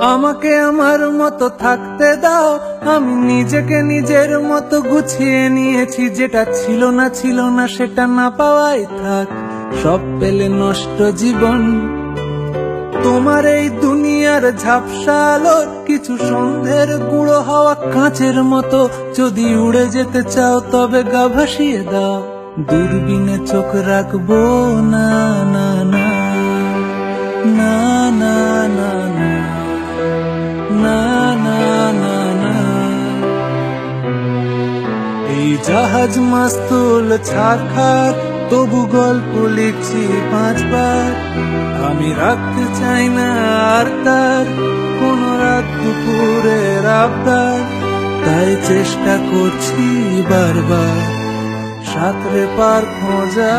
আমাকে আমার মতো থাকতে দাও। আমি নিজেকে নিজের মতো গুছিয়ে নিয়েছি। যেটা ছিল না ছিল না, সেটা না পাওয়াই থাক। সব পেলে নষ্ট জীবন। তোমার এই দুনিয়ার ঝাপসা আলোর কিছু সন্ধ্যের গুঁড়ো হাওয়া কাঁচের মতো। যদি উড়ে যেতে চাও, তবে গা ভাসিয়ে দাও। দূরবীনে চোখ রাখব, না না না। এই জাহাজ মাস্তুল ছাড়খার তবু গল্প লিখছি পাঁচবার। আমি রাখতে চাই না আর তার, কোন রাত দুপুরের আবদার। তাই চেষ্টা করছি বারবার, সাঁতরে পার খোঁজা।